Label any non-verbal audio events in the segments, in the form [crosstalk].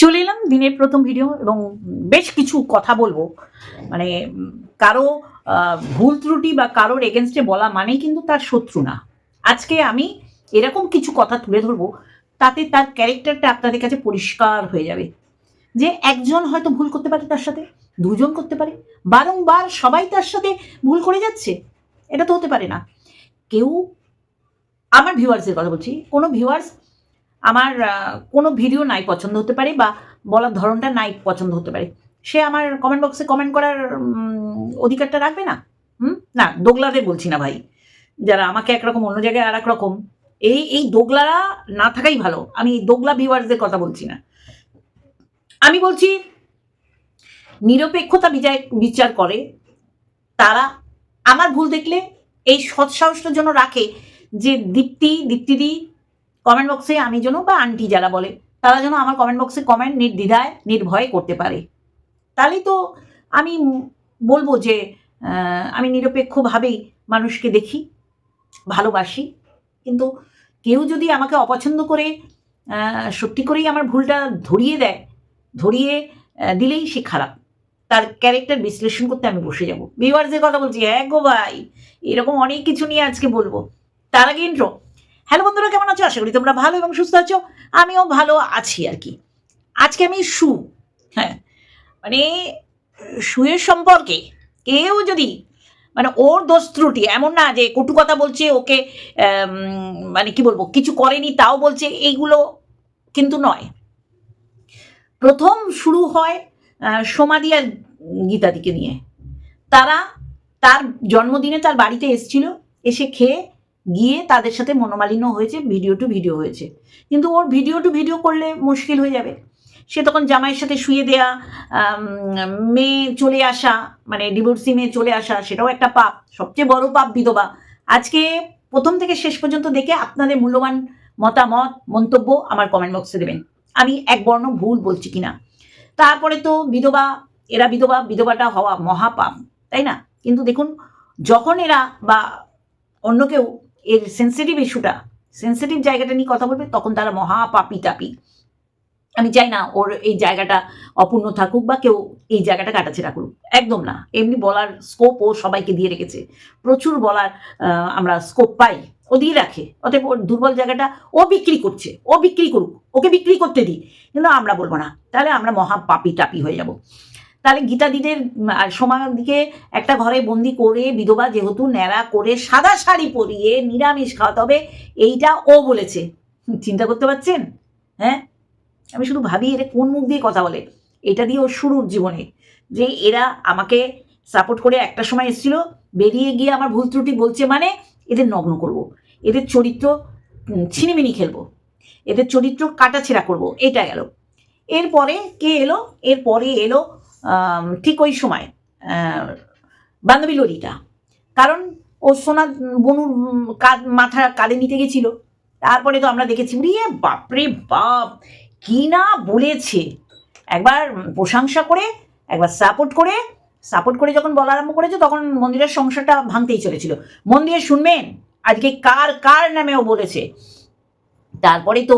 চলে এলাম দিনের প্রথম ভিডিও এবং বেশ কিছু কথা বলব। মানে কারও ভুল ত্রুটি বা কারোর এগেনস্টে বলা মানেই কিন্তু তার শত্রু না। আজকে আমি এরকম কিছু কথা তুলে ধরবো, তাতে তার ক্যারেক্টারটা আপনাদের কাছে পরিষ্কার হয়ে যাবে। যে একজন হয়তো ভুল করতে পারে তার সাথে, দুজন করতে পারে, বারংবার সবাই তার সাথে ভুল করে যাচ্ছে, এটা তো হতে পারে না। কেউ, আমার ভিউয়ার্সের কথা বলছি, কোনো ভিউয়ার্স আমার কোনো ভিডিও নাই পছন্দ হতে পারে বা বলার ধরনটা নাই পছন্দ হতে পারে। সে আমার কমেন্ট বক্সে কমেন্ট করার অধিকারটা রাখবে না? হুম? না, দোগলাদের বলছি না ভাই। যারা আমাকে একরকম অন্য জায়গায় আর রকম এই এই দোগলারা না থাকাই ভালো। আমি দোগলা ভিউয়ার্সদের কথা বলছি না। আমি বলছি, নিরপেক্ষতা বিচার বিচার করে। তারা আমার ভুল দেখলে, এই সৎসাহসটার জন্য রাখে যে দীপ্তি, দীপ্তিদি কমেন্ট বক্সে আমি যেন বা আন্টি যারা বলে, তারা যেন আমার কমেন্ট বক্সে কমেন্ট নির্দ্বিধায়, নির্ভয়ে করতে পারে। তাহলেই তো আমি বলব যে আমি নিরপেক্ষভাবেই মানুষকে দেখি, ভালোবাসি। কিন্তু কেউ যদি আমাকে অপছন্দ করে সত্যি করেই আমার ভুলটা ধরিয়ে দেয়, ধরিয়ে দিলেই সে খারাপ। তার ক্যারেক্টার বিশ্লেষণ করতে আমি বসে যাব। ভিউয়ার্সের কথা বলছি হ্যাঁ গো ভাই, এরকম অনেক কিছু নিয়ে আজকে বলব। তার আগে হ্যালো বন্ধুরা, কেমন আছো? আশা করি তোমরা ভালো এবং সুস্থ আছো। আমিও ভালো আছি আর কি। আজকে আমি শু হ্যাঁ মানে শুয়ের সম্পর্কে কেউ যদি মানে ওর দোষ ত্রুটি এমন না যে কটু কথা বলছে, ওকে মানে কি বলব, কিছু করেনি, তাও বলছে, এইগুলো কিন্তু নয়। প্রথম শুরু হয় সমাধি আর গীতাদিকে নিয়ে। তারা তার জন্মদিনে তার বাড়িতে এসেছিল, এসে খেয়ে গিয়ে তাদের সাথে মনোমালিন্য হয়েছে ভিডিও টু ভিডিও হয়েছে। কিন্তু ওর ভিডিও টু ভিডিও করলে মুশকিল হয়ে যাবে। সে তখন জামাইয়ের সাথে শুয়ে দেয়া মেয়ে চলে আসা মানে ডিভোর্সি মেয়ে চলে আসা, সেটাও একটা পাপ, সবচেয়ে বড় পাপ বিধবা। আজকে প্রথম থেকে শেষ পর্যন্ত দেখে আপনাদের মূল্যবান মতামত, মন্তব্য আমার কমেন্ট বক্সে দেবেন। আমি এক বর্ণ ভুল বলছি কিনা। তারপরে তো বিধবা, এরা বিধবা, বিধবাটা হওয়া মহাপাপ, তাই না? কিন্তু দেখুন, যখন এরা বা অন্য কেউ এর সেন্সিটিভ ইস্যুটা সেন্সিটিভ জায়গাটা নিয়ে কথা বলবে, তখন তারা মহাপাপি টাপি। আমি চাই না ওর এই জায়গাটা অপূর্ণ থাকুক বা কেউ এই জায়গাটা কাটাছেড়া করুক। একদম না। এমনি বলার স্কোপ ও সবাইকে দিয়ে রেখেছে। প্রচুর বলার আমরা স্কোপ পাই। ও দিয়ে রাখে। অতএব ওর দুর্বল জায়গাটা ও বিক্রি করছে। ও বিক্রি করুক। ওকে বিক্রি করতে দিই। কিন্তু আমরা বলব না। তাহলে আমরা মহা পাপি টাপি হয়ে যাব। তাহলে গীতাদিদের সমাধিকে একটা ঘরে বন্দি করে বিধবা যেহেতু ন্যাড়া করে সাদা শাড়ি পরিয়ে নিরামিষ খাওয়াতে হবে এইটা ও বলেছে। চিন্তা করতে পারছেন? হ্যাঁ? আমি শুধু ভাবি এরা কোন মুখ দিয়ে কথা বলে। এটা দিয়ে ওর শুরুর জীবনে। যে এরা আমাকে সাপোর্ট করে একটা সময় এসেছিল, বেরিয়ে গিয়ে আমার ভুল ত্রুটি বলছে মানে এদের নগ্ন করব। এদের চরিত্র ছিনিমিনি খেলব। এদের চরিত্র কাটাছেড়া করব। এটা গেল। এরপরে কে এলো? এরপরে এলো ঠিক ওই সময় বান্ধবী ললিতা। কারণ ও সোনা বনুর কাঁধ, মাথা কাঁধে নিতে গেছিল। তারপরে তো আমরা দেখেছি, উড়িয়ে বাপরে বাপ, কি না বলেছে। একবার প্রশংসা করে, একবার সাপোর্ট করে সাপোর্ট করে যখন বলা আরম্ভ করেছে, তখন মন্দিরের সংসারটা ভাঙতেই চলেছিল। মন্দিরে শুনবেন, আজকে কার কার নামে ও বলেছে? তারপরে তো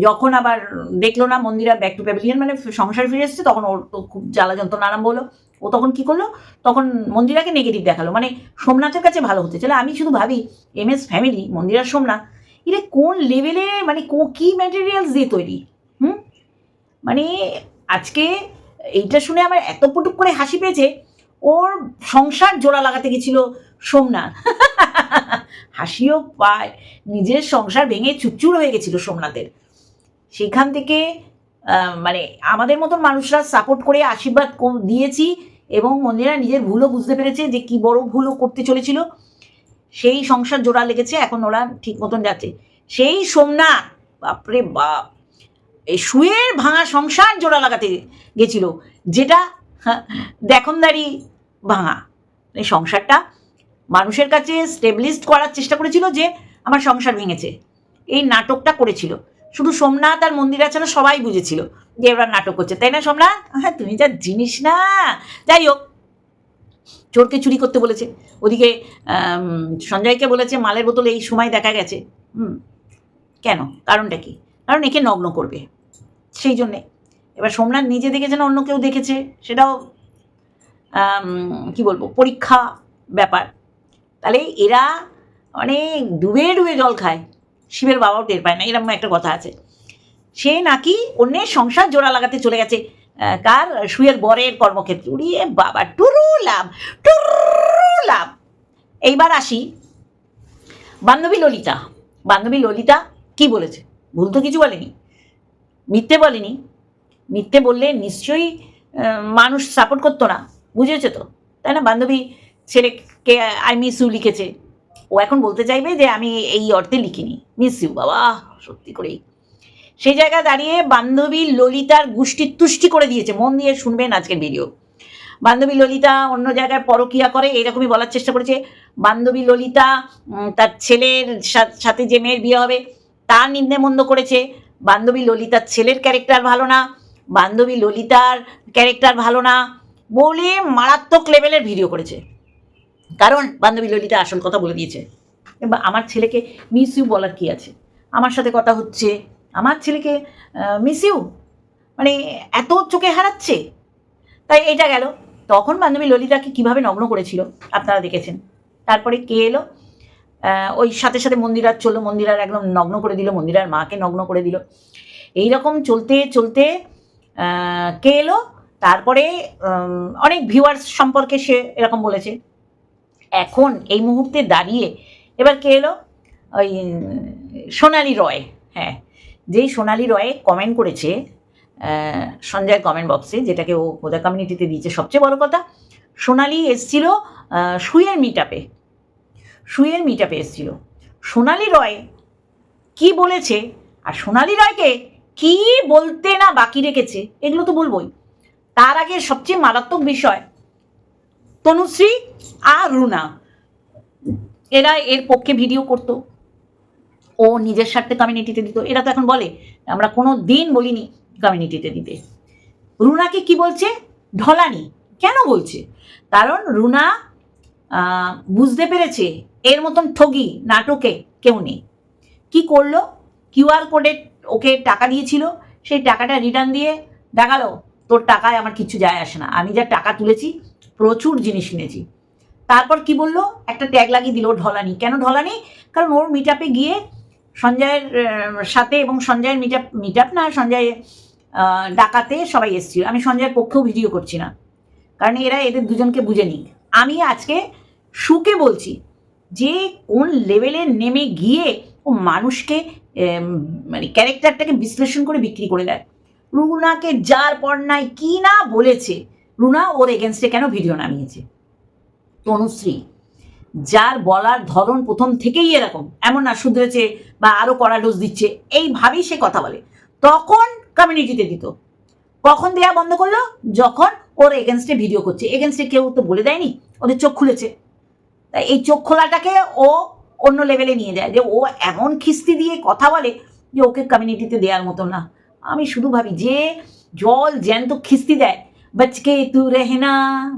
যখন আবার দেখল না মন্দিরা ব্যাক টু প্যাভিলিয়ন মানে সংসার ফিরে এসছে, তখন ওর তো খুব জ্বালা যন্ত্রণা আরম্ভ হলো। ও তখন কি করল? তখন মন্দিরাকে নেগেটিভ দেখাল। মানে সোমনাথের কাছে ভালো হতে চলে আমি শুধু ভাবি এম এস ফ্যামিলি মন্দিরার সোমনাথ এটা কোন লেভেলে মানে কো- কি ম্যাটেরিয়ালস দিয়ে তৈরি? হুম? মানে আজকে এইটা শুনে আমার এত পুটুক করে হাসি পেয়েছে, ওর সংসার জোড়া লাগাতে গেছিল সোমনাথ। [laughs] হাসিও পায় নিজের সংসার ভেঙে চুরচুর হয়ে গেছিল সোমনাথের। সেখান থেকে মানে আমাদের মতন মানুষরা সাপোর্ট করে আশীর্বাদ দিয়েছি এবং মন্দিরা নিজের ভুলও বুঝতে পেরেছে যে কি বড় ভুলও করতে চলেছিল। সেই সংসার জোড়া লেগেছে এখন ওরা ঠিক মতন যাচ্ছে। সেই সোমনাথ বাপরে বাপ এই শুয়ের ভাঙা সংসার জোড়া লাগাতে গেছিল যেটা হ্যাঁ, দেখনদারি ভাঙা। সংসারটা মানুষের কাছে স্টেবলিশড করার চেষ্টা করেছিল যে আমার সংসার ভেঙেছে। এই নাটকটা করেছিল। শুধু সোমনাথ আর মন্দিরা ছাড়া সবাই বুঝেছিল যে এবার নাটক করছে তাই না, সোমনাথ? হ্যাঁ তুমি যা জিনিস না। যাই হোক, চোরকে চুরি করতে বলেছে। ওদিকে সঞ্জয়কে বলেছে, মালের বোতল এই সময় দেখা গেছে। হুম, কেন? কারণটা কি? কারণ একে নগ্ন করবে। সেই জন্যে। এবার সোমনাথ নিজে দেখেছে না, অন্য কেউ দেখেছে? সেটাও কি বলব, পরীক্ষা ব্যাপার। তাহলে এরা অনেক ডুবে ডুবে জল খায়। শিবের বাবাও টের পায় না, এরকম একটা কথা আছে। সে নাকি অন্যের সংসার জোড়া লাগাতে চলে গেছে কার শুয়ের বরের কর্মক্ষেত্রে। উড়িয়ে বাবা, টুরু লাভ টুরু লাভ। এইবার আসি বান্ধবী ললিতা। বান্ধবী ললিতা কি বলেছে? ভুল তো কিছু বলেনি। মিথ্যে বলেনি। মিথ্যে বললে নিশ্চয়ই মানুষ সাপোর্ট করতো না। বুঝেছে তো? তাই না বান্ধবী ছেলেকে আই মিস ইউ লিখেছে। ও এখন বলতে চাইবে যে, আমি এই অর্থে লিখিনি। মিস ইউ বাবা, সত্যি করেই। সেই জায়গায় দাঁড়িয়ে বান্ধবী ললিতার গুষ্টি তুষ্টি করে দিয়েছে। মন দিয়ে শুনবেন আজকের ভিডিও বান্ধবী ললিতা অন্য জায়গায় পরকিয়া করে এরকমই বলার চেষ্টা করেছে। বান্ধবী ললিতা তার ছেলের সাথে যে মেয়ের বিয়ে হবে, তার নিন্দে মন্দ করেছে। বান্ধবী ললিতার ছেলের ক্যারেক্টার ভালো না। বান্ধবী ললিতার ক্যারেক্টার ভালো না বলে মারাত্মক লেভেলের ভিডিও করেছে। কারণ বান্ধবী ললিতা আসল কথা বলে দিয়েছে। আমার ছেলেকে মিস ইউ বলার কি আছে? আমার সাথে কথা হচ্ছে। আমার ছেলেকে মিস ইউ মানে এত চোখে হারাচ্ছে? তাই এটা গেল। তখন বান্ধবী ললিতাকে কীভাবে নগ্ন করেছিল আপনারা দেখেছেন। তারপরে কে এলো? ওই সাথে সাথে মন্দিরার চলল। মন্দিরার একদম নগ্ন করে দিল। মন্দিরার মাকে নগ্ন করে দিল। এই রকম চলতে চলতে কে এলো? তারপরে অনেক ভিউয়ার্স সম্পর্কে সে এরকম বলেছে। এখন এই মুহূর্তে দাঁড়িয়ে এবার কে এলো? ওই সোনালি রয়। হ্যাঁ যেই সোনালি রয় কমেন্ট করেছে সঞ্জয় কমেন্ট বক্সে যেটাকে ও ওদের কমিউনিটিতে দিয়েছে সবচেয়ে বড় কথা সোনালি এসছিল আহ, সুইয়ের মিট আপে সুইয়ের মিট আপে এসছিল। সোনালি রয় কি বলেছে? আর সোনালি রয়কে কি বলতে না বাকি রেখেছে? এগুলো তো বলবই। তার আগে সবচেয়ে মারাত্মক বিষয় তনুশ্রী আর রুনা। এরা এর পক্ষে ভিডিও করতো। ও নিজের স্বার্থে কমিউনিটিতে দিত। এরা তো এখন বলে, আমরা কোনো দিন বলিনি কমিউনিটিতে দিতে। রুনাকে কি বলছে? ঢলানি। কেন বলছে? কারণ রুনা বুঝতে পেরেছে এর মতন ঠগি, নাটকে কেউ নেই। কি করল? কিউআর কোডে ওকে টাকা দিয়েছিল। সেই টাকাটা রিটার্ন দিয়ে দেখাল, তোর টাকায় আমার কিছু যায় আসে না। আমি যা টাকা তুলেছি প্রচুর জিনিস কিনেছি। তারপর কি বলল? একটা ট্যাগ লাগিয়ে দিল ঢলানি। কেন ঢলানি? কারণ ওর মিট গিয়ে সঞ্জয়ের সাথে এবং সঞ্জয়ের মিট আপ মিট আপ না, সঞ্জয় ডাকাতে সবাই এসছিল। আমি সঞ্জয়ের পক্ষেও ভিডিও করছি না। কারণ এরা এদের দুজনকে বুঝে নিক। আমি আজকে সুকে বলছি যে কোন লেভেলে নেমে গিয়ে ও মানুষকে মানে ক্যারেক্টারটাকে বিশ্লেষণ করে বিক্রি করে দেয়। রুনাকে যার পর নাই, কি না বলেছে? রুনা ওর এগেনস্টে কেন ভিডিও নামিয়েছে? তনুশ্রী, যার বলার ধরন প্রথম থেকেই এরকম, এমন না শুধরেছে বা আরও কড়া ডোজ দিচ্ছে, এইভাবেই সে কথা বলে। তখন কমিউনিটিতে দিত। কখন দেয়া বন্ধ করল? যখন ওর এগেনস্টে ভিডিও করছে। এগেনস্টে কেউ তো বলে দেয়নি, ওদের চোখ খুলেছে। তাই এই চোখ খোলাটাকে ও অন্য লেভেলে নিয়ে যায়। যে ও এমন খিস্তি দিয়ে কথা বলে যে ওকে কমিউনিটিতে দেওয়ার মতো না। আমি শুধু ভাবি যে জল জ্যান্ত খিস্তি দেয় বচকে তু রেহেনা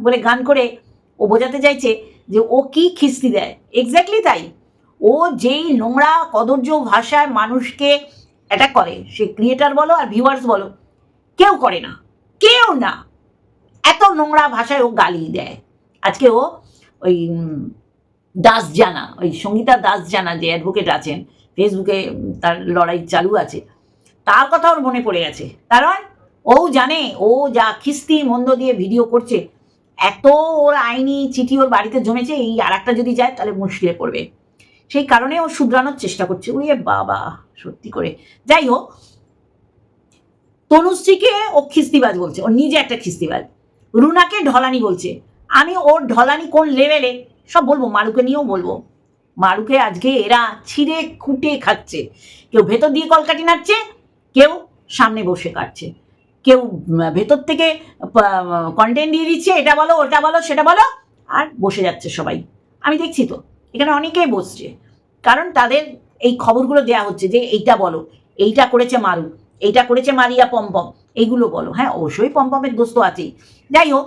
বলে গান করে ও বোঝাতে চাইছে যে ও কি খিস্তি দেয়। এক্স্যাক্টলি তাই। ও যেই নোংরা কদর্য ভাষায় মানুষকে অ্যাটাক করে, সে ক্রিয়েটার বলো আর ভিউয়ার্স বলো, কেউ করে না। কেউ না। এত নোংরা ভাষায় ও গালি দেয়। আজকে ও ওই দাস জানা, ওই সঙ্গীতা দাস জানা যে অ্যাডভোকেট আছেন ফেসবুকে তার লড়াই চালু আছে, তার কথা ওর মনে পড়ে গেছে। কারণ ও জানে, ও যা খিস্তি মন্দ দিয়ে ভিডিও করছে। এত ওর আইনি চিঠি ওর বাড়িতে জমেছে, এই আর একটা যদি যায় তাহলে মুশকিলে পড়বে। সেই কারণে ও শুধরানোর চেষ্টা করছে। উড়িয়ে বাবা, সত্যি করে। যাই হোক, তনুশ্রীকে ও খিস্তিবাজ বলছে। ও নিজে একটা খিস্তিবাজ। রুনাকে ঢলানি বলছে। আমি ওর ঢলানি কোন লেভেলে? সব বলব, মারুকে নিয়েও বলব। মারুকে আজকে এরা ছিঁড়ে খুঁটে খাচ্ছে। কেউ ভেতর দিয়ে কলকাটি নাড়ছে, কেউ সামনে বসে কাটছে। কেউ ভেতর থেকে কন্টেন্ট দিয়ে দিচ্ছে, এটা বলো, ওটা বলো, সেটা বলো, আর বসে যাচ্ছে সবাই। আমি দেখছি তো, এখানে অনেকেই বসছে। কারণ তাদের এই খবরগুলো দেয়া হচ্ছে যে, এইটা বলো, এইটা করেছে মারু, এইটা করেছে মারিয়া পম্পম এইগুলো বলো। হ্যাঁ অবশ্যই পম্পমের দোস্ত আছেই। যাই হোক,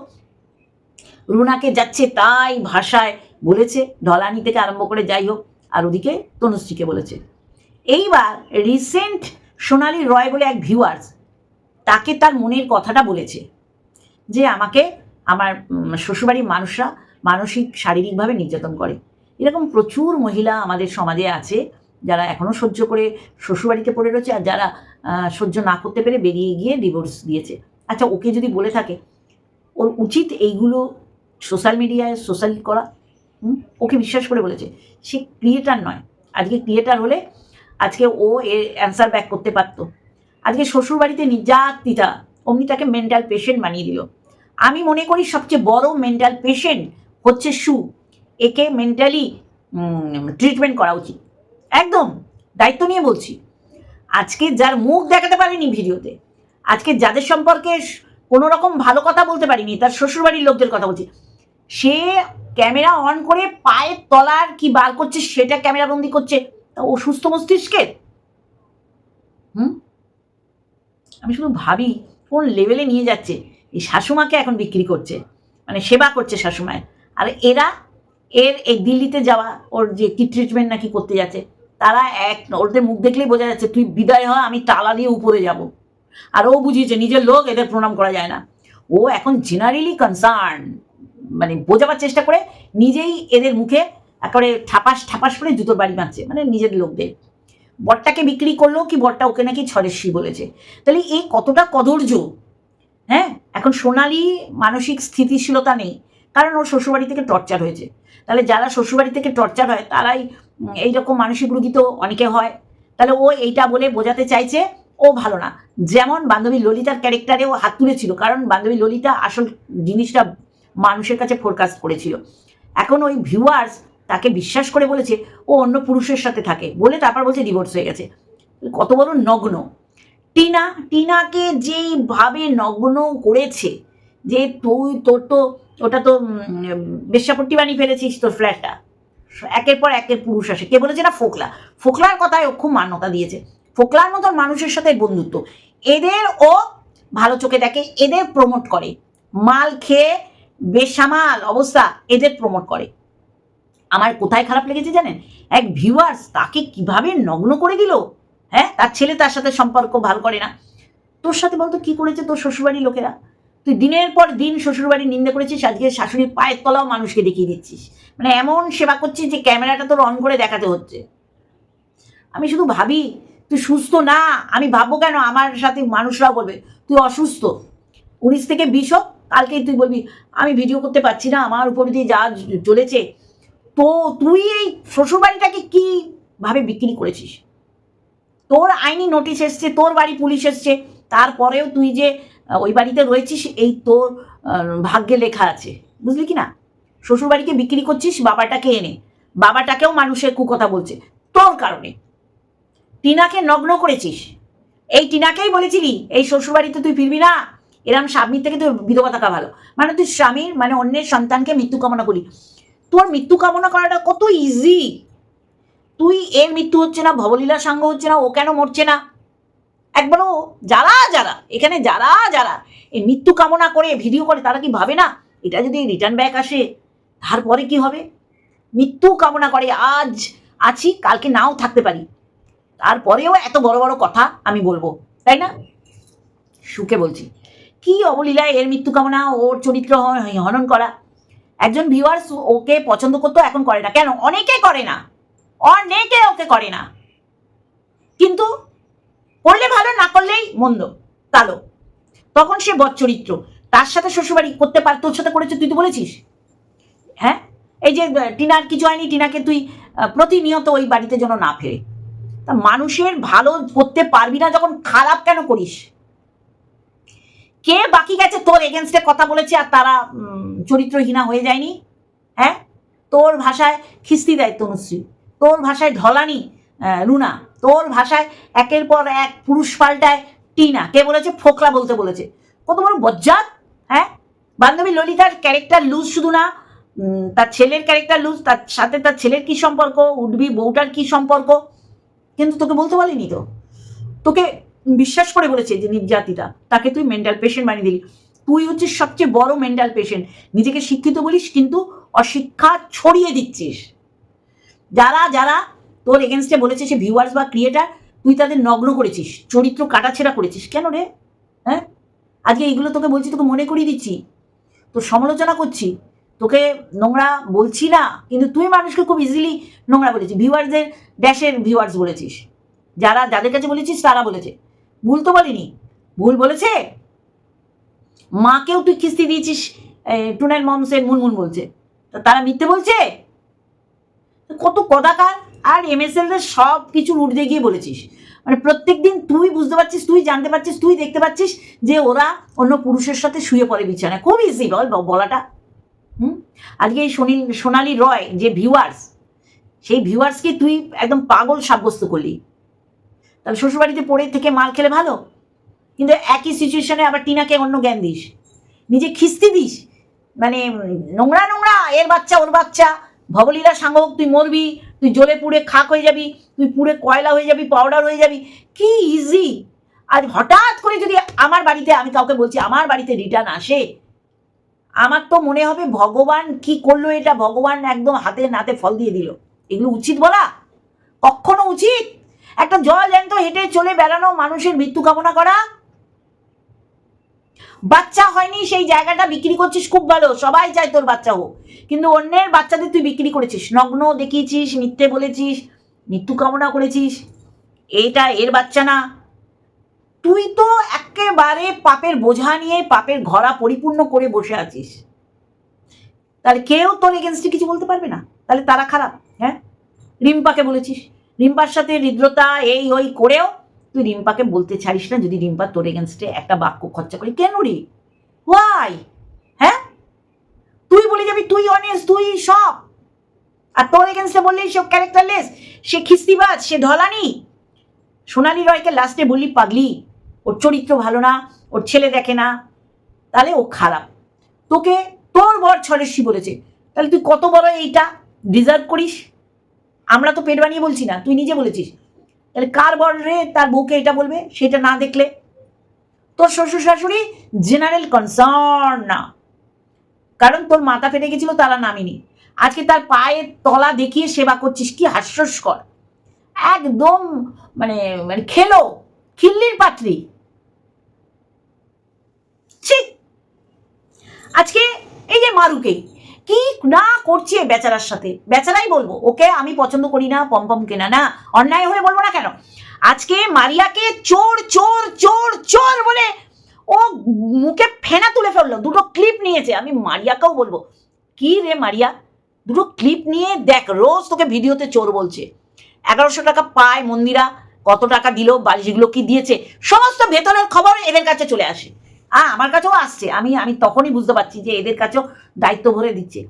রুনাকে যাচ্ছে তাই ভাষায় বলেছে, ঢলানি থেকে আরম্ভ করে যাই হোক, আর ওদিকে তনুশ্রীকে বলেছে। এইবার রিসেন্ট সোনালি রয় বলে এক ভিউয়ার্স তাকে তার মনের কথাটা বলেছে যে আমাকে আমার শ্বশুরবাড়ির মানুষরা মানসিক, শারীরিকভাবে নির্যাতন করে। এরকম প্রচুর মহিলা আমাদের সমাজে আছে যারা এখনও সহ্য করে শ্বশুরবাড়িতে পড়ে রয়েছে আর যারা সহ্য না করতে পেরে বেরিয়ে গিয়ে ডিভোর্স দিয়েছে। আচ্ছা ওকে যদি বলে থাকে, ওর উচিত এইগুলো সোশ্যাল মিডিয়ায় সোশ্যাল করা? ওকে বিশ্বাস করে বলেছে। সে ক্রিয়েটার নয়। আজকে ক্রিয়েটার হলে, আজকে ও এর অ্যান্সার ব্যাক করতে পারতো। আজকে শ্বশুরবাড়িতে নির্যাতিতা। অমনি তাকে মেন্টাল পেশেন্ট বানিয়ে দিল। আমি মনে করি সবচেয়ে বড় মেন্টাল পেশেন্ট হচ্ছে সু। একে মেন্টালি ট্রিটমেন্ট করা উচিত। একদম, দায়িত্ব নিয়ে বলছি। আজকে যার মুখ দেখাতে পারিনি ভিডিওতে, আজকে যাদের সম্পর্কে কোনো রকম ভালো কথা বলতে পারিনি, তার শ্বশুরবাড়ির লোকদের কথা বলছি। সে ক্যামেরা অন করে পায়ের তলার কি বার করছে, সেটা ক্যামেরা বন্দি করছে, তা ও সুস্থ মস্তিষ্কের? হুম? আমি শুধু ভাবি, কোন লেভেলে নিয়ে যাচ্ছে? এই শাশুমাকে এখন বিক্রি করছে মানে সেবা করছে শাশুমায়। আর এরা, এর এই দিল্লিতে যাওয়া, ওর যে কি ট্রিটমেন্ট নাকি করতে যাচ্ছে, তারা এক, ওদের মুখ দেখলেই বোঝা যাচ্ছে, তুই বিদায় হ, আমি তালা দিয়ে উপরে যাব। আর ও বুঝিয়েছে, নিজের লোক, এদের প্রণাম করা যায় না। ও এখন জেনারেলি কনসার্ন মানে বোঝাবার চেষ্টা করে নিজেই এদের মুখে একেবারে ঠাপাস ঠাপাস করে জুতোর বাড়ি মারছে মানে নিজের লোকদের। বরটাকে বিক্রি করল কি বরটা ওকে নাকি ছড়েসি বলেছে? তাহলে এই কতটা কদর্য? হ্যাঁ এখন সোনালি মানসিক স্থিতিশীলতা নেই, কারণ ওর শ্বশুরবাড়ি থেকে টর্চার হয়েছে। তাহলে যারা শ্বশুরবাড়ি থেকে টর্চার হয়, তারাই এইরকম মানসিক রুগী তো অনেকে হয়। তাহলে ও এইটা বলে বোঝাতে চাইছে, ও ভালো না। যেমন বান্ধবী ললিতার ক্যারেক্টারে ও হাত তুলেছিল, কারণ বান্ধবী ললিতা আসল জিনিসটা মানুষের কাছে ফোরকাস্ট করেছিল। এখন ওই ভিউয়ার্স তাকে বিশ্বাস করে বলেছে, ও অন্য পুরুষের সাথে থাকে, বলে তারপর বলছে ডিভোর্স হয়ে গেছে। কত বড় নগ্ন। টিনা, টিনাকে যেইভাবে নগ্ন করেছে, যে তুই, তোর তো, ওটা তো বেশ্যাপট্টি বানিয়ে ফেলেছিস তোর ফ্ল্যাটটা একের পর একের পুরুষ আসে। কে বলেছে না? ফোকলা। ফোকলার কথায় ও খুব মান্যতা দিয়েছে। ফোকলার মতন মানুষের সাথে বন্ধুত্ব। এদের ও ভালো চোখে দেখে, এদের প্রমোট করে। মাল খেয়ে বেসামাল অবস্থা এদের প্রমোট করে। আমার কোথায় খারাপ লেগেছে জানেন? এক ভিউয়ার্স তাকে কীভাবে নগ্ন করে দিল? হ্যাঁ তার ছেলে তার সাথে সম্পর্ক ভালো করে না। তোর সাথে বলতো কি করেছে তোর শ্বশুরবাড়ির লোকেরা? তুই দিনের পর দিন শ্বশুরবাড়ির নিন্দা করেছিস, আজকে শাশুড়ির পায়ের তলাও মানুষকে দেখিয়ে দিচ্ছিস। মানে এমন সেবা করছিস যে ক্যামেরাটা তোর অন করে দেখাতে হচ্ছে। আমি শুধু ভাবি, তুই সুস্থ না, আমি ভাববো কেন আমার সাথে মানুষরাও বলবে, তুই অসুস্থ। উনিশ থেকে বিশ হোক, কালকেই তুই বলবি, আমি ভিডিও করতে পারছি না, আমার উপর দিয়ে যা চলেছে তো তুই এই শ্বশুরবাড়িটাকে কীভাবে বিক্রি করেছিস? তোর আইনি নোটিশ এসছে, তোর বাড়ি পুলিশ এসছে, তারপরেও তুই যে ওই বাড়িতে রয়েছিস, এই তোর ভাগ্যে লেখা আছে। বুঝলি কি না? শ্বশুরবাড়িকে বিক্রি করছিস, বাবাটাকে এনে। বাবাটাকেও মানুষের কুকথা বলছে। তোর কারণে। টিনাকে নগ্ন করেছিস। এই টিনাকেই বলেছিলি, এই শ্বশুরবাড়িতে তুই ফিরবি না। এরম স্বামীর থেকে তোর বিধবা থাকা ভালো। মানে তুই স্বামীর মানে অন্যের সন্তানকে মৃত্যু কামনা করি তোর মৃত্যু কামনা করাটা কত ইজি তুই এর মৃত্যু হচ্ছে না ভবলীলা সাঙ্গ হচ্ছে না, ও কেন মরছে না? একবারও যারা যারা, এখানে যারা যারা এই মৃত্যু কামনা করে ভিডিও করে, তারা কি ভাবে না? এটা যদি রিটার্ন ব্যাক আসে, তারপরে কি হবে? মৃত্যু কামনা করে, আজ আছি, কালকে নাও থাকতে পারি। তারপরেও এত বড় বড় কথা আমি বলব, তাই না? সুখে বলছি। কি অবলীলায় এর মৃত্যু কামনা, ওর চরিত্র হনন করা? একজন ভিউয়ার্স ওকে পছন্দ করতো, এখন করে না। কেন? অনেকে করে না। অনেকে ওকে করে না। কিন্তু করলে ভালো, না করলেই মন্দ। কালো। তখন সে বচ্চরিত্র তার সাথে শ্বশুরবাড়ি করতে পার, তোর সাথে করেছে, তুই তো বলেছিস। হ্যাঁ? এই যে টিনার কিছু হয়নি, টিনাকে তুই প্রতিনিয়ত ওই বাড়িতে যেন না ফেরে। তা মানুষের ভালো করতে পারবি না যখন খারাপ কেন করিস? কে বাকি গেছে? তোর এগেনস্টে কথা বলেছে আর তারা চরিত্রহীনা হয়ে যায়নি। হ্যাঁ? তোর ভাষায় খিস্তি দেয় তনুশ্রী। তোর ভাষায় ঢলানি রুনা। তোর ভাষায় একের পর এক পুরুষ পাল্টায় টিনা। কে বলেছে? ফোকলা বলতে বলেছে। কত বড় বজ্জাত হ্যাঁ? বান্ধবী ললিতার ক্যারেক্টার লুজ শুধু না তার ছেলের ক্যারেক্টার লুজ তার সাথে তার ছেলের কি সম্পর্ক উঠবি বউটার কি সম্পর্ক? কিন্তু তোকে বলতে বলেনি তো? তোকে বিশ্বাস করে বলেছে যে নির্যাতিতা, তাকে তুই মেন্টাল পেশেন্ট বানিয়ে দিলি। তুই হচ্ছিস সবচেয়ে বড় মেন্টাল পেশেন্ট নিজেকে শিক্ষিত বলিস, কিন্তু অশিক্ষা ছড়িয়ে দিচ্ছিস। যারা যারা তোর এগেনস্টে বলেছে সে ভিউয়ার্স বা ক্রিয়েটার তুই তাদের নগ্ন করেছিস, চরিত্র কাটাছেড়া করেছিস। কেন রে? হ্যাঁ? আজকে এইগুলো তোকে বলছি, তোকে মনে করিয়ে দিচ্ছি। তোর সমালোচনা করছি। তোকে নোংরা বলছি না, কিন্তু তুই মানুষকে খুব ইজিলি নোংরা বলেছিস। ভিউয়ার্সদের ড্যাশের ভিউয়ার্স বলেছিস। যারা, যাদের কাছে বলেছিস তারা বলেছে। ভুল তো বলিনি। ভুল বলেছে? মাকেও তুই কিস্তি দিয়েছিস টুনাইল মমসের মুনমুন বলছে। তা তারা মিথ্যে বলছে? কত কদাকার আর এমএসএল এর সব কিছু উঠতে গিয়ে বলেছিস। মানে প্রত্যেক দিন তুই বুঝতে পারছিস, তুই জানতে পারছিস, তুই দেখতে পাচ্ছিস যে ওরা অন্য পুরুষের সাথে শুয়ে পড়ে বিছানায়। খুব ইজি বল বলাটা। হুম? আজকে এই সোনিল, সোনালি রয় যে ভিউয়ার্স সেই ভিউয়ার্সকে তুই একদম পাগল সাব্যস্ত করলি। তাহলে শ্বশুরবাড়িতে পড়ে থেকে মার খেলে ভালো? কিন্তু একই সিচুয়েশনে আবার টিনাকে অন্য জ্ঞান দিস। নিজে খিস্তি দিস। মানে নোংরা নোংরা, এর বাচ্চা, ওর বাচ্চা। ভবলীলা সাঙ্গক তুই মরবি, তুই জ্বলে পুড়ে খাক হয়ে যাবি, তুই পুড়ে কয়লা হয়ে যাবি পাউডার হয়ে যাবি। কি ইজি আর হঠাৎ করে যদি আমার বাড়িতে, আমি কাউকে বলছি, আমার বাড়িতে রিটার্ন আসে। আমার তো মনে হবে ভগবান কি করল এটা, ভগবান একদম হাতে নাতে ফল দিয়ে দিল। এগুলো উচিত বলা? কখনো উচিত? একটা জল জ্যান্ত হেঁটে চলে বেড়ানো মানুষের মৃত্যু কামনা করা? বাচ্চা হয়নি, সেই জায়গাটা বিক্রি করছিস, খুব ভালো, সবাই চায় তোর বাচ্চা হোক। কিন্তু অন্যের বাচ্চাদের তুই বিক্রি করেছিস, নগ্ন দেখিয়েছিস, মিথ্যে বলেছিস, মৃত্যু কামনা করেছিস এইটা এর বাচ্চা না। তুই তো একেবারে পাপের বোঝা নিয়ে পাপের ঘরা পরিপূর্ণ করে বসে আছিস। তাহলে কেউ তোর এগেনস্টে কিছু বলতে পারবে না? তাহলে তারা খারাপ হ্যাঁ? রিম্পাকে বলেছিস। রিম্পার সাথে হৃদ্রতা এই ওই করেও তুই রিম্পাকে বলতে ছাড়িস না যদি রিম্পা তোর এগেনস্টে একটা বাক্য খরচা করি। কেন রে? ওয়াই হ্যাঁ? তুই বলে যাবি, তুই অনেস্ট তুই সব। আর তোর এগেনস্টে বললেই সব ক্যারেক্টারলেস সে খিস্তিবাজ, সে ঢলানি। সোনালি রয়কে লাস্টে বললি, পাগলি, ওর চরিত্র ভালো না, ওর ছেলে দেখে না। তাহলে ও খারাপ। তোকে তোর বর ছড়েসি বলেছে। তাহলে তুই কত বড় এইটা ডিজার্ভ করিস? আমরা তো পেট বানিয়ে বলছি না, তুই নিজে বলেছিস। তাহলে কার বর রে? তার বউকে এটা বলবে, সেটা না দেখলে? তোর শ্বশুর শাশুড়ি জেনারেল কনসার্ন না। কারণ তোর মাথা ফেটে গেছিল, তারা নামিনি আজকে তার পায়ের তলা দেখিয়ে সেবা করছিস, কি হাস্যস্কর। একদম মানে মানে খেলো, খিল্লির পাত্রী। আজকে এই যে মারুকে কি না করছে বেচারার সাথে? বেচারাই বলব, ওকে আমি পছন্দ করি না পম্পম কেনা না, অন্যায় হলে বলব না কেন? আজকে মারিয়াকে চোর চোর চোর চোর বলে ও মুখে ফেনা তুলে ফেলল, দুটো ক্লিপ নিয়েছে, আমি মারিয়াকেও বলব। কি রে মারিয়া? দুটো ক্লিপ নিয়ে দেখ, রোজ তোকে ভিডিওতে চোর বলছে। এগারোশো টাকা পায় মন্দিরা, কত টাকা দিল, বালিশগুলো কি দিয়েছে, সমস্ত ভেতরের খবর এদের কাছে চলে আসে। হ্যাঁ আমার কাছেও আসছে। আমি আমি তখনই বুঝতে পারছি যে এদের কাছেও দায়িত্ব ভরে দিচ্ছে।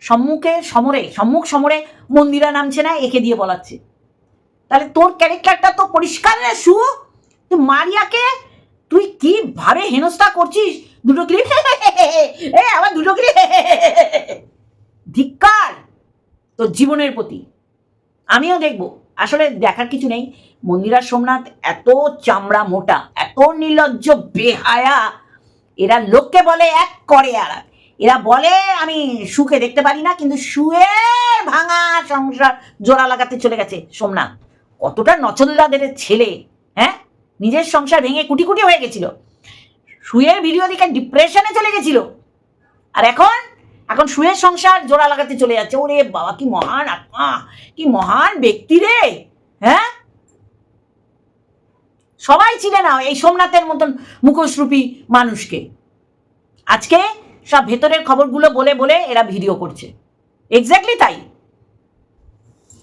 সম্মুখে সমরে, সম্মুখ সমরে মন্দিরা নামছে না, একে দিয়ে বলাচ্ছে। তাহলে তোর ক্যারেক্টারটা তো পরিষ্কার রে শু তুই মারিয়াকে, তুই কি ভাবে হেনস্থা করছিস, দুটো ক্লিপ? [laughs] এ আমার দুটো ক্লিপ। [laughs] ধিক্কার তোর জীবনের প্রতি। আমিও দেখব। আসলে দেখার কিছু নেই। মন্দিরা সোমনাথ এত চামড়া মোটা, এত নির্লজ্জ, বেহায়া এরা লোককে বলে এক করে আর এরা বলে, আমি সুখে দেখতে পারি না, কিন্তু শুয়ে ভাঙা সংসার জোড়া লাগাতে চলে গেছে। সোমনাথ, কতটা নচলদাদের ছেলে হ্যাঁ? নিজের সংসার ভেঙে কুটি কুটি হয়ে গেছিল। শুয়ে ভিডিও দেখে ডিপ্রেশনে চলে গেছিল। আর এখন? এখন শুয়ে সংসার জোড়া লাগাতে চলে যাচ্ছে। ওরে বাবা, কি মহান আত্মা, কি মহান ব্যক্তি রে হ্যাঁ? সবাই চিনে না এই সোমনাথের মতন মুখোশরূপী মানুষকে। আজকে সব ভেতরের খবরগুলো বলে বলে এরা ভিডিও করছে। এক্স্যাক্টলি তাই।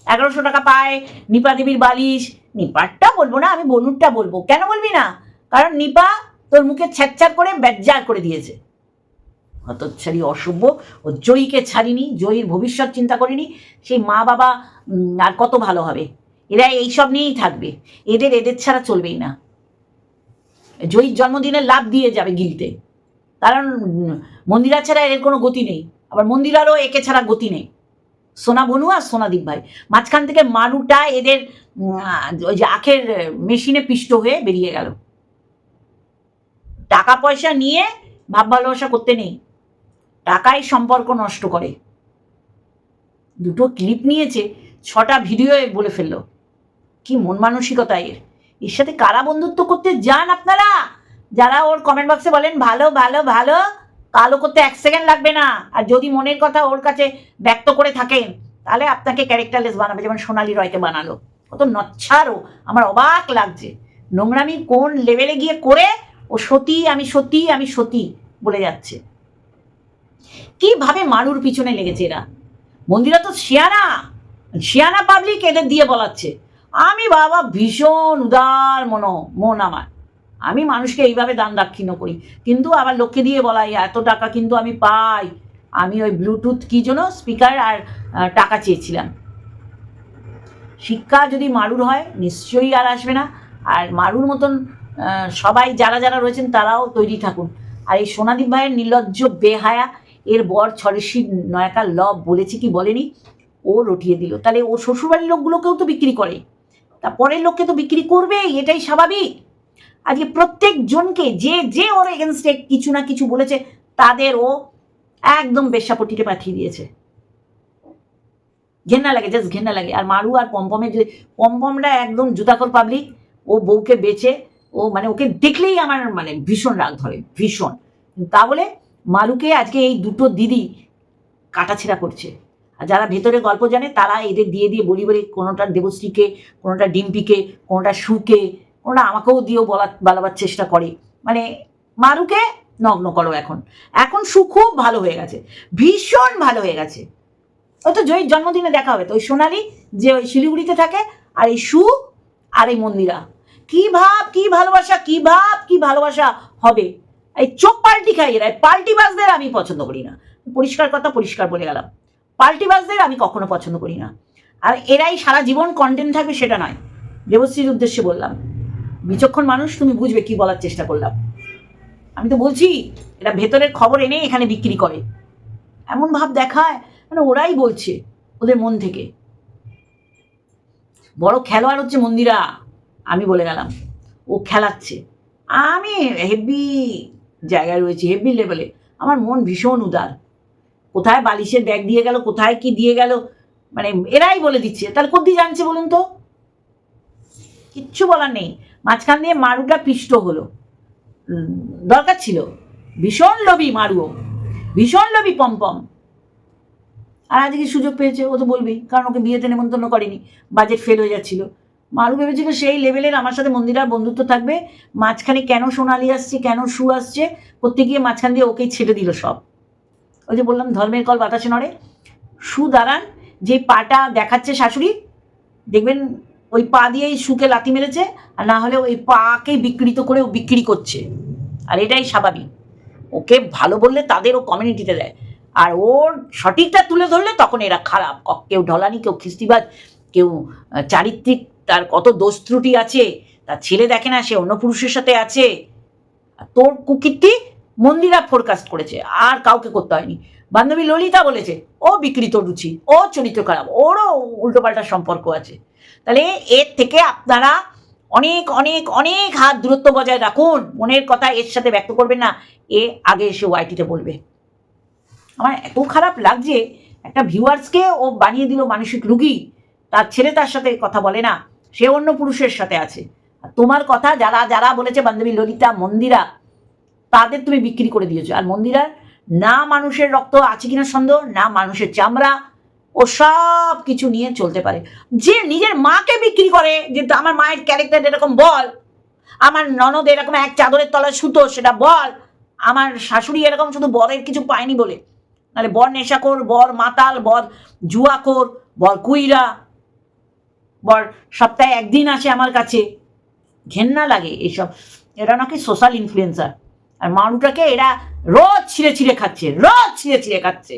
এগারোশো টাকা পায়, নিপা দেবীর বালিশ। নিপারটা বলব না, আমি বনুরটা বলব। কেন বলবি না? কারণ নিপা তোর মুখে ছ্যাচ্ছার করে ব্যাজ্জার করে দিয়েছে। হতচ্ছাড়ি অশুভ ও জয়ীকে ছাড়িনি, জয়ীর ভবিষ্যৎ চিন্তা করিনি। সেই মা বাবা আর কত ভালো হবে? এরা এইসব নিয়েই থাকবে। এদের এদের ছাড়া চলবেই না। জয়ীর জন্মদিনে লাভ দিয়ে যাবে গিলতে। কারণ মন্দিরা ছাড়া এর কোনো গতি নেই। আবার মন্দিরারও একে ছাড়া গতি নেই। সোনা বনু আর সোনাদীপ ভাই। মাঝখান থেকে মারুটা এদের ওই যে আখের মেশিনে পিষ্ট হয়ে বেরিয়ে গেল। টাকা পয়সা নিয়ে ভাব ভালোবাসা করতে নেই। টাকাই সম্পর্ক নষ্ট করে। দুটো ক্লিপ নিয়েছে, ছটা ভিডিও বলে ফেলল। কি মন মানসিকতা এর? এর সাথে কারা বন্ধুত্ব করতে যান আপনারা? যারা ওর কমেন্ট বক্সে বলেন, ভালো ভালো ভালো, কালো করতে এক সেকেন্ড লাগবে না। আর যদি মনের কথা ওর কাছে ব্যক্ত করে থাকেন, তাহলে আপনাকে ক্যারেক্টারলেস বানাবে, যেমন সোনালি রয়কে বানালো। কত নচ্ছারও, আমার অবাক লাগছে। নোংরামি কোন লেভেলে গিয়ে করে, ও সতী, আমি সতী আমি সতী বলে যাচ্ছে। কীভাবে মারুর পিছনে লেগেছে এরা? মন্দিরা তো শিয়ানা শিয়ানা পাবলিক এদের দিয়ে বলাচ্ছে। আমি বাবা ভীষণ উদার মন মন আমার। আমি মানুষকে এইভাবে দান দাক্ষিণ্য করি। কিন্তু আবার লোককে দিয়ে বলাই এত টাকা কিন্তু আমি পাই। আমি ওই ব্লুটুথ কি জন্য স্পিকার আর টাকা চেয়েছিলাম। শিক্ষা যদি মারুর হয়, নিশ্চয়ই আর আসবে না। আর মারুর মতন সবাই যারা যারা রয়েছেন তারাও তৈরি থাকুন। আর এই সোনাদীপ ভাইয়ের নির্লজ্জ বেহায়া, এর বর ছড়েশি নয়াকার লব বলেছে কি বলেনি, ও রটিয়ে দিল। তাহলে ও শ্বশুরবাড়ির লোকগুলোকেও তো বিক্রি করে। তা পরের লোককে তো বিক্রি করবেই, এটাই স্বাভাবিক। আজকে প্রত্যেকজনকে যে যে ওর এগেনস্টে কিছু না কিছু বলেছে, তাদের ও একদম বেশ্যাপট্টিতে পাঠিয়ে দিয়েছে। ঘেন্না লাগে জাস্ট ঘেন্না লাগে। আর মারু আর পম্পমের যে পম্পমটা একদম জুতাকর পাবলিক ও বউকে বেচে, ও মানে ওকে দেখলেই আমার মানে ভীষণ রাগ ধরে, ভীষণ। তা বলে মারুকে আজকে এই দুটো দিদি কাটাছেড়া করছে। যারা ভেতরে গল্প জানে, তারা এদের দিয়ে দিয়ে বলি বলি কোনোটা দেবশ্রীকে, কোনোটা ডিম্পিকে, কোনোটা সুকে, কোনোটা আমাকেও দিয়েও বলা বলাবার চেষ্টা করে। মানে মারুকে নগ্ন করো এখন। এখন সু খুব ভালো হয়ে গেছে। ভীষণ ভালো হয়ে গেছে। ওই তো জয়ীর জন্মদিনে দেখা হবে। তো ওই সোনালি যে ওই শিলিগুড়িতে থাকে, আর এই সু আর এই মন্দিরা। কি ভাব, কি ভালোবাসা, কি ভাব, কি ভালোবাসা হবে। এই চোখ পাল্টি খাই এরা। এই পাল্টিবাজদের আমি পছন্দ করি না। পরিষ্কার কথা পরিষ্কার বলে গেলাম। পাল্টিবাজদের আমি কখনো পছন্দ করি না। আর এরাই সারা জীবন কন্টেন্ট থাকবে সেটা নয়। দেবশ্রীর উদ্দেশ্যে বললাম, বিচক্ষণ মানুষ, তুমি বুঝবে কি বলার চেষ্টা করলাম। আমি তো বলছি, এটা ভেতরের খবর এনে এখানে বিক্রি করে। এমন ভাব দেখায় মানে ওরাই বলছে ওদের মন থেকে। বড় খেলোয়াড় হচ্ছে মন্দিরা, আমি বলে গেলাম। ও খেলাচ্ছে। আমি হেভি জায়গায় রয়েছি হেভি লেভেলে আমার মন ভীষণ উদার। কোথায় বালিশের ব্যাগ দিয়ে গেল, কোথায় কি দিয়ে গেল? মানে এরাই বলে দিচ্ছে। তাহলে কোথায় জানছে বলুন তো? কিচ্ছু বলার নেই। মাঝখান দিয়ে মারুটা পিষ্ট হলো। দরকার ছিল। ভীষণ লোভী মারুও। ভীষণ লোভী পম্পম। আর আজকে সুযোগ পেয়েছে, ও তো বলবেই কারণ ওকে বিয়েতে নেমন্তন্ন করেনি। বাজেট ফেল হয়ে যাচ্ছিল। মারু ভেবেছিল সেই লেভেলের আমার সাথে মন্দিরার বন্ধুত্ব থাকবে। মাঝখানে কেন সোনালি আসছে, কেন সু আসছে? করতে গিয়ে মাঝখান দিয়ে ওকেই ছেড়ে দিল সব। ওই যে বললাম, ধর্মের কল বাতাসে নড়ে। সু দাঁড়ান যে পাটা দেখাচ্ছে শাশুড়ি, দেখবেন ওই পা দিয়েই সুকে লাথি মেরেছে, আর না হলে ওই পাকে বিকৃত করে ও বিক্রি করছে। আর এটাই স্বাভাবিক। ওকে ভালো বললে তাদের ও কমিউনিটিতে দেয়। আর ওর সঠিকটা তুলে ধরলে তখন এরা খারাপ। কেউ ঢলানি, কেউ খিস্তিবাজ, কেউ চারিত্রিক, তার কত দোষ ত্রুটি আছে, তার ছেলে দেখে না, সে অন্য পুরুষের সাথে আছে। তোর কুকিরটি মন্দিরা ফোরকাস্ট করেছে, আর কাউকে করতে হয়নি। বান্ধবী ললিতা বলেছে, ও বিকৃত রুচি, ও চরিত্র খারাপ, ওরও উল্টোপাল্টা সম্পর্ক আছে। তাহলে এর থেকে আপনারা অনেক অনেক অনেক হাত দূরত্ব বজায় রাখুন। মনের কথা এর সাথে ব্যক্ত করবেন না। এ আগে এসে ওয়াইটিতে বলবে। আমার এত খারাপ লাগছে, একটা ভিউয়ার্সকে ও বানিয়ে দিল মানসিক রুগী। তার ছেলে তার সাথে কথা বলে না, সে অন্য পুরুষের সাথে আছে। তোমার কথা, যারা যারা বলেছে বান্ধবী ললিতা, মন্দিরা তাদের তুমি বিক্রি করে দিয়েছ। আর মন্দিরার না মানুষের রক্ত আছে কিনা সন্দেহ, না মানুষের চামড়া, ও সব কিছু নিয়ে চলতে পারে। যে নিজের মাকে বিক্রি করে, যে আমার মায়ের ক্যারেক্টার এরকম বল, আমার ননদ এরকম এক চাদরের তলায় সুতো, সেটা বল, আমার শাশুড়ি এরকম শুধু বরের কিছু পায়নি বলে। নাহলে বর নেশাখোর, বর মাতাল, বর জুয়াখোর, বর কুইরা, বর সপ্তাহে একদিন আসে আমার কাছে। ঘেন্না লাগে এসব। এরা নাকি সোশ্যাল ইনফ্লুয়েন্সার আর মারুটাকে এরা রোজ ছিঁড়ে ছিঁড়ে খাচ্ছে, রোজ ছিঁড়ে ছিঁড়ে খাচ্ছে।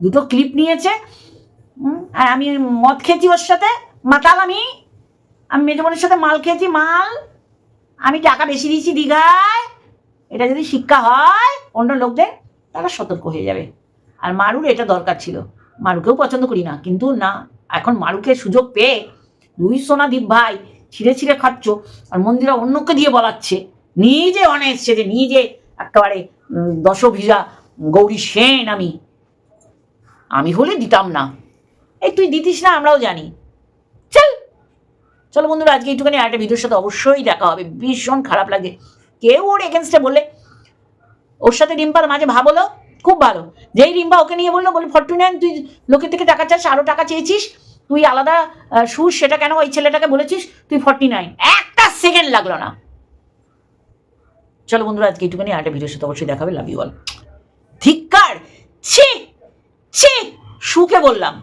দুটো ক্লিপ নিয়েছে আর আমি মদ খেয়েছি ওর সাথে। মাতাল আমি আমি মেজবনের সাথে মাল খেয়েছি, মাল। আমি টাকা বেশি দিয়েছি দীঘায়। এটা যদি শিক্ষা হয় অন্য লোকদের, তারা সতর্ক হয়ে যাবে। আর মারুর এটা দরকার ছিল। মারুকেও পছন্দ করি না, কিন্তু না, এখন মারুকে সুযোগ পেয়ে দুই সোনাদীপ ভাই ছিঁড়ে ছিঁড়ে খাচ্ছ, আর মন্দিরা অন্যকে দিয়ে বলাচ্ছে, নিজে অনেক অনেস্ট যে নিজে একেবারে দশভিজা গৌরী সেন আমি। আমি হলে দিতাম না। এই তুই দিতিস না, আমরাও জানি। চল। চলো বন্ধুরা, আজকে একটুখানি আরেকটা ভিডিওর সাথে অবশ্যই দেখা হবে। ভীষণ খারাপ লাগে কেউ ওর এগেনস্টে বললে, ওর সাথে রিম্পার মাঝে ভাব হলো? খুব ভালো। যেই রিম্পা ওকে নিয়ে বলল বলে ফর্টি নাইন তুই লোকের থেকে টাকা চাস, আরও টাকা চেয়েছিস? তুই আলাদা সুর, সেটা কেন ওই ছেলেটাকে বলেছিস? তুই ফর্টি নাইন একটা সেকেন্ড লাগল না। চলো বন্ধুরা, আজকে এইটুখানি আরেকটা ভিডিওর সাথে অবশ্যই দেখাবে লাভ ইউ অল ধিক্কার! ছি! ছি! সুখে বললাম।